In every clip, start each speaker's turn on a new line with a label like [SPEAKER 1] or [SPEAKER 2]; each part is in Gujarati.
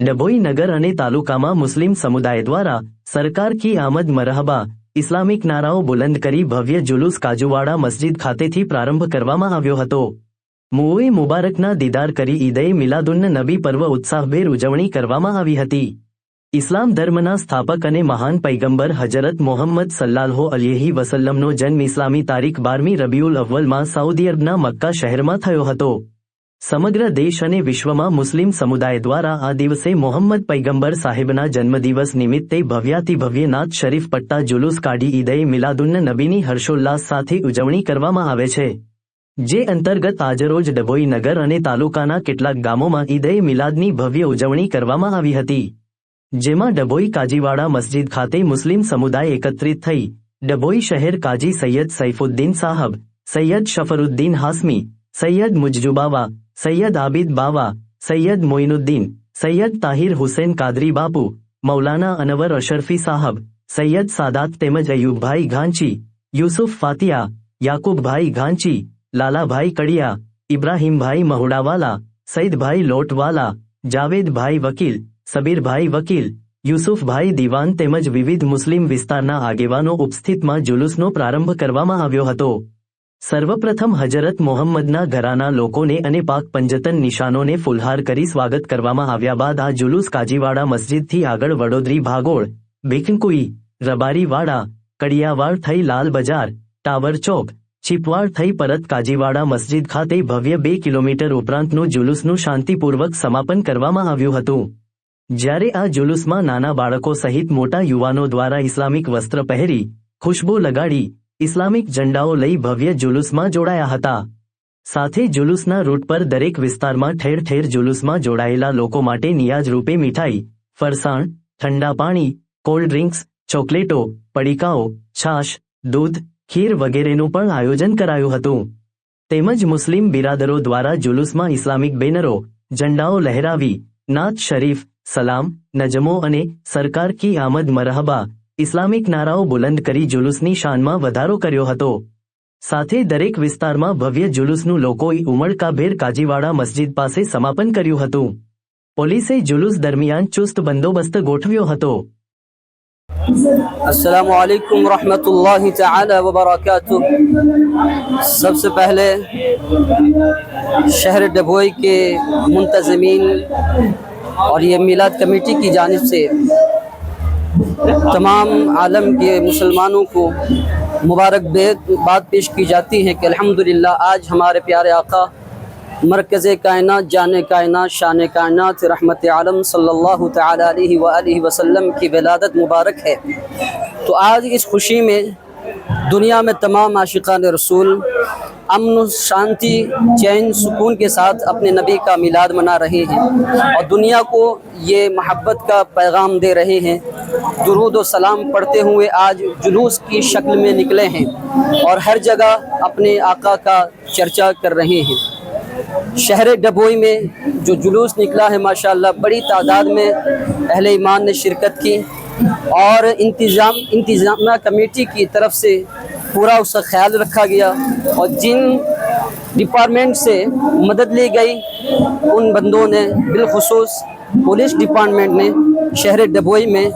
[SPEAKER 1] ડભોઈ નગર અને તાલુકામાં મુસ્લિમ સમુદાય દ્વારા સરકાર કી આમદ મરહબા, ઇસ્લામિક નારાઓ બુલંદ કરી ભવ્ય જુલુસ કાજુવાડા મસ્જિદ ખાતેથી પ્રારંભ કરવામાં આવ્યો હતો. મુએ મુબારકના દીદાર કરી ઈદે મિલાદુન નબી પર્વ ઉત્સાહભેર ઉજવણી કરવામાં આવી હતી. ઇસ્લામ ધર્મના સ્થાપક અને મહાન પૈગંબર હજરત મોહમ્મદ સલ્લાલ્હો અલ્યહી વસલ્લમનો જન્મ ઇસ્લામી તારીખ બારમી રબિયુલ અવ્વલમાં સાઉદી અરબના મક્કા શહેરમાં થયો હતો. સમગ્ર દેશ અને વિશ્વમાં મુસ્લિમ સમુદાય દ્વારા આ દિવસે મોહમ્મદ પૈગંબર સાહેબના જન્મદિવસ નિમિત્તે ભવ્યાતિ ભવ્ય નાથ શરીફ પટ્ટા જુલુસ કાઢી ઈદે મિલાદુન નબીની હર્ષોલ્લાસ સાથે ઉજવણી કરવામાં આવે છે. જે અંતર્ગત આજરોજ ડભોઈ નગર અને તાલુકાના કેટલાક ગામોમાં ઈદે મિલાદની ભવ્ય ઉજવણી કરવામાં આવી હતી. જેમાં ડભોઈ કાજીવાડા મસ્જિદ ખાતે મુસ્લિમ સમુદાય એકત્રિત થઈ, ડભોઈ શહેર કાજી સૈયદ સૈફુદ્દીન સાહબ, સૈયદ શફરુદ્દીન હાસમી, સૈયદ મુજજુબાવા સૈયદ આબિદ બાવા, સૈયદ મોઇનુદ્દીન, સૈયદ તાહિર હુસેન કાદરી બાપુ, મૌલાના અનવર અશરફી સાહબ, સૈયદ સાદાત તેમજ અયુબભાઈ ઘાંચી, યુસુફ ફાતિયા, યાકુબભાઈ ઘાંચી, લાલાભાઈ કડિયા, ઇબ્રાહીમભાઈ મહુડાવાલા સૈદભાઈ લોટવાલા, જાવેદભાઈ વકીલ, સબીરભાઈ વકીલ, યુસુફભાઈ દિવાન તેમજ વિવિધ મુસ્લિમ વિસ્તારના આગેવાનો ઉપસ્થિતમાં જુલુસનો પ્રારંભ કરવામાં આવ્યો હતો. સર્વપ્રથમ હજરત મોહમ્મદના ઘરાના લોકોને અને પાક પંજતન નિશાનોને ફુલહાર કરી સ્વાગત કરવામાં આવ્યા બાદ આ જુલુસ કાજીવાડા મસ્જિદથી આગળ વડોદરી ભાગોળ, બેકનકુઈ, રબારીવાડા, કડિયાવાડ થઈ લાલ બજાર, ટાવર ચોક, છીપવાડ થઈ પરત કાજીવાડા મસ્જિદ ખાતે ભવ્ય બે કિલોમીટર ઉપરાંતનું જુલુસનું શાંતિપૂર્વક સમાપન કરવામાં આવ્યું હતું. જ્યારે આ જુલુસમાં નાના બાળકો સહિત મોટા યુવાનો દ્વારા ઇસ્લામિક વસ્ત્ર પહેરી, ખુશ્બુ લગાડી ઇસ્લામિક ઝંડાઓ લઈ ભવ્ય જુલુસમાં જોડાયા હતા. સાથે જુલુસના રૂટ પર દરેક વિસ્તારમાં ઠેર ઠેર જુલુસમાં જોડાયેલા લોકો માટે નિયાજ રૂપે મીઠાઈ, ફરસાણ, ઠંડા પાણી, કોલ્ડ ડ્રિંક્સ, ચોકલેટો, પડીકાઓ, છાશ, દૂધ, ખીર વગેરેનું પણ આયોજન કરાયું હતું. તેમજ મુસ્લિમ બિરાદરો દ્વારા જુલુસમાં ઇસ્લામિક બેનરો, ઝંડાઓ લહેરાવી, નાત શરીફ, સલામ, નજમો અને સરકાર કી આમદ મરહબા ઇસ્લામિક નારાઓ બુલંદ કરી જુલુસની શાનમાં વધારો કર્યો હતો. સાથે દરેક વિસ્તારમાં ભવ્ય જુલુસનું લોકોએ ઉમળકાભેર કાજીવાડા મસ્જિદ પાસે સમાપન કર્યું હતું. પોલીસે જુલુસ દરમિયાન ચુસ્ત બંદોબસ્ત ગોઠવ્યો હતો.
[SPEAKER 2] السلام علیکم ورحمۃ اللہ تعالی وبرکاتہ سب سے پہلے شہر ڈبوئی کے منتظمین اور یہ میلاد کمیٹی کی جانب سے تمام عالم کے مسلمانوں کو مبارک بات پیش کی جاتی ہے کہ الحمدللہ آج ہمارے پیارے آقا مرکز کائنات، جان کائنات، شان کائنات، رحمت عالم صلی اللہ تعالی علیہ وآلہ وسلم کی ولادت مبارک ہے۔ تو آج اس خوشی میں دنیا میں تمام عاشقان رسول امن و شانتی، چین، سکون کے ساتھ اپنے نبی کا میلاد منا رہے ہیں اور دنیا کو یہ محبت کا پیغام دے رہے ہیں۔ درود و سلام پڑھتے ہوئے آج جلوس کی شکل میں نکلے ہیں اور ہر جگہ اپنے آقا کا چرچا کر رہے ہیں۔ شہر ڈبوئی میں جو جلوس نکلا ہے، ماشاءاللہ بڑی تعداد میں اہل ایمان نے شرکت کی اور انتظام، انتظامہ کمیٹی کی طرف سے پورا اس کا خیال رکھا گیا اور جن ڈپارٹمنٹ سے مدد لی گئی، ان بندوں نے بالخصوص پولیس ڈپارٹمنٹ نے شہر ڈبوئی میں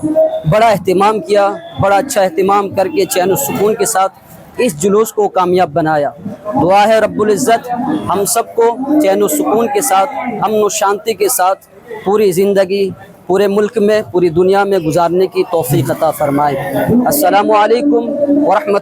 [SPEAKER 2] بڑا اہتمام کیا، بڑا اچھا اہتمام کر کے چین و سکون کے ساتھ اس جلوس کو کامیاب بنایا۔ دعا ہے رب العزت، ہم سب کو چین و سکون کے ساتھ، امن و شانتی کے ساتھ پوری زندگی، پورے ملک میں، پوری دنیا میں گزارنے کی توفیق عطا فرمائے۔ السلام علیکم ورحمۃ